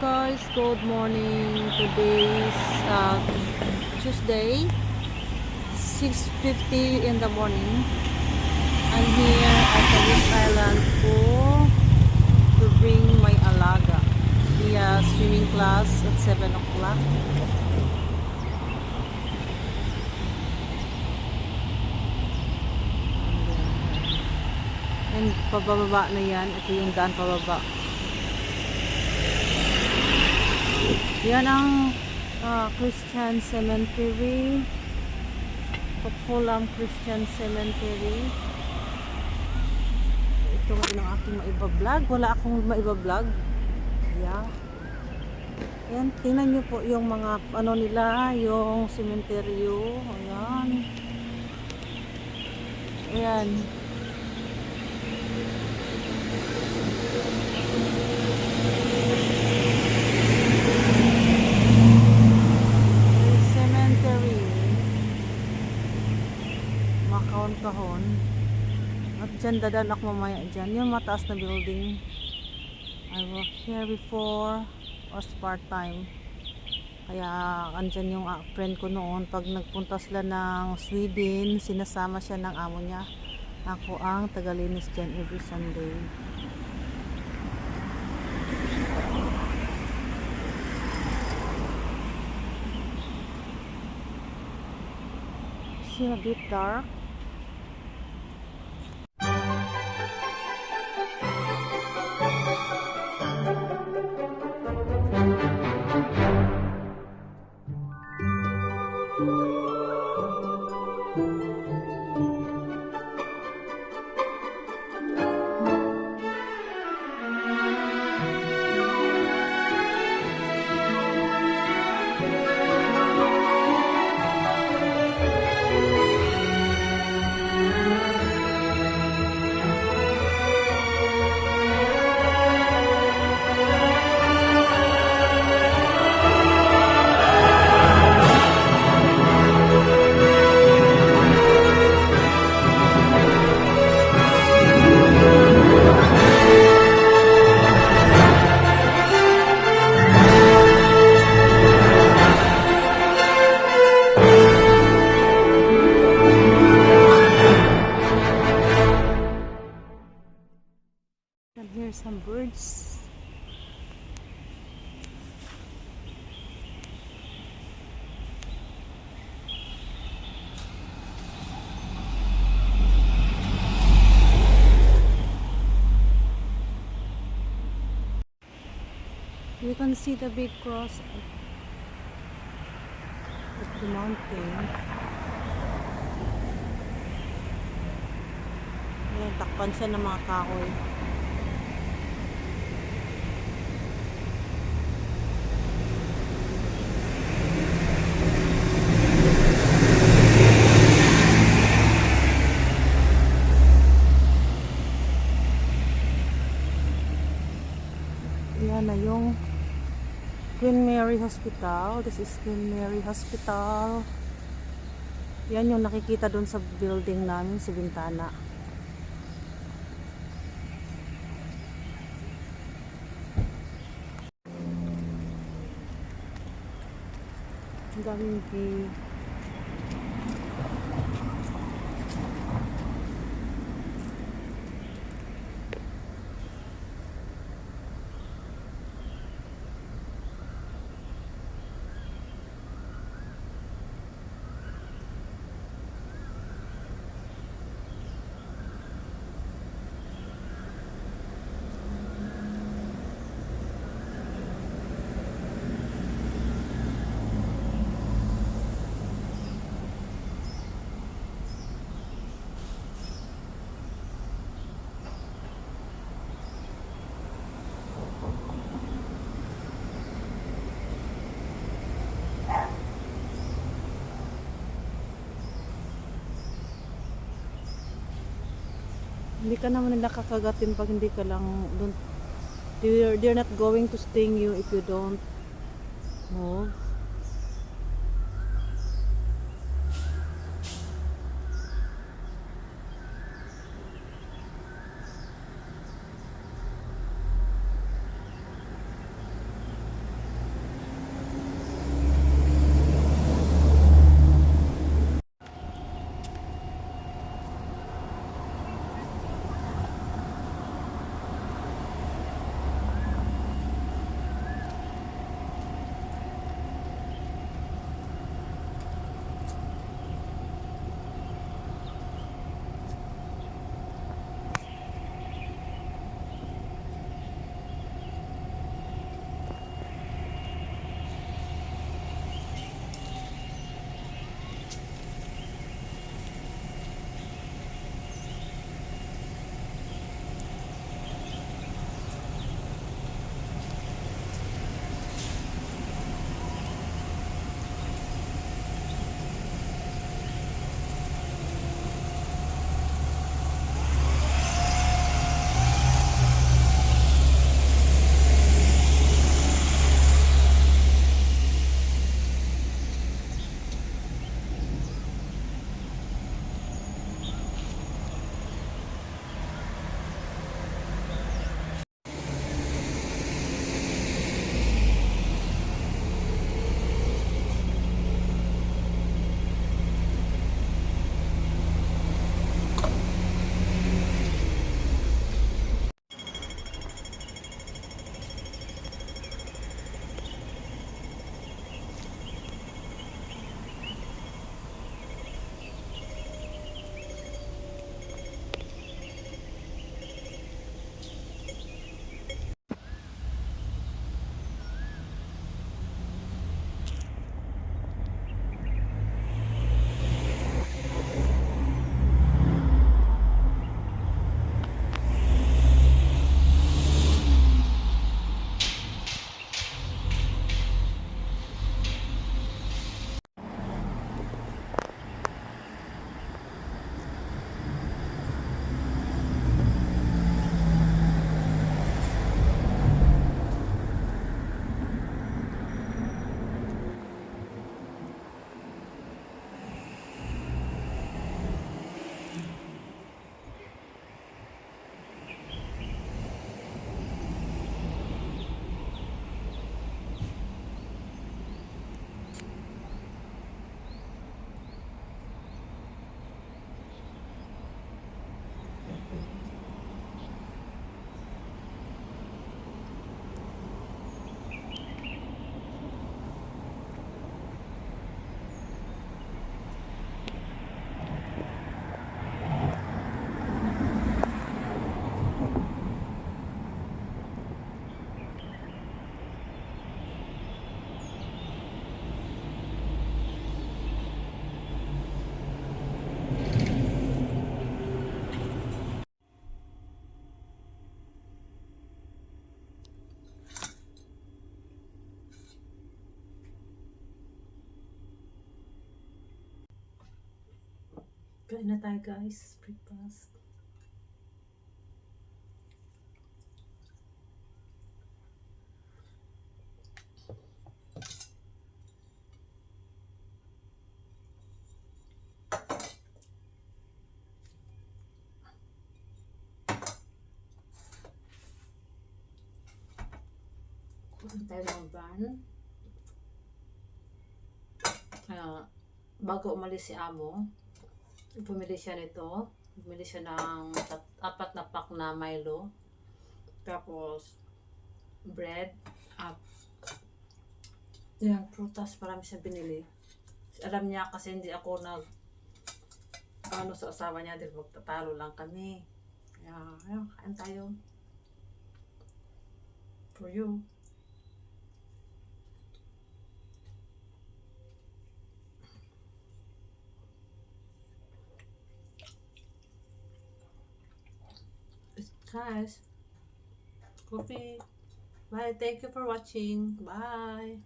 guys, good morning. Today is uh, Tuesday, 6.50 in the morning. I'm here at Talis Island Pool to bring my alaga via swimming class at 7 o'clock. And pababa na yan. Ito yung daan pababa. Yan ang ah, Christian Cemetery. Pagpulam Christian Cemetery. Ito ngayon ang aking maiba-vlog. Wala akong maiba-vlog. Yeah. Ayan, tingnan nyo po yung mga ano nila, yung cementerio. Ayan. Ayan. cemetery makahon-kahon dadan ako mamaya dyan. Yung mataas na building. I worked here before was part time kaya andyan yung ah, friend ko noon. Pag nagpunta sila ng Sweden sinasama siya ng amo niya. Ako ang tagalinis dyan every Sunday. It's a bit dark can see the big cross at the mountain. Ayan, takpan siya ng mga kahoy. Yan na yung Queen Mary Hospital. This is Queen Mary Hospital. Yan yung nakikita doon sa building namin, si Bintana. Ang daming Hindi ka naman nila kakagatin pag hindi ka lang don't they're, they're not going to sting you if you don't move. Kain na tayo guys. Breakfast. Kumain tayo ng van. Kaya, bago umalis si Amo, bumili siya nito. Bumili siya ng tat- apat na pack na Milo. Tapos, bread. At, yan, prutas. Marami siya binili. Alam niya kasi hindi ako nag ano sa asawa niya dahil magtatalo lang kami. Kaya, ayun, kain tayo. For you. Guys coffee. Bye. Thank you for watching. Bye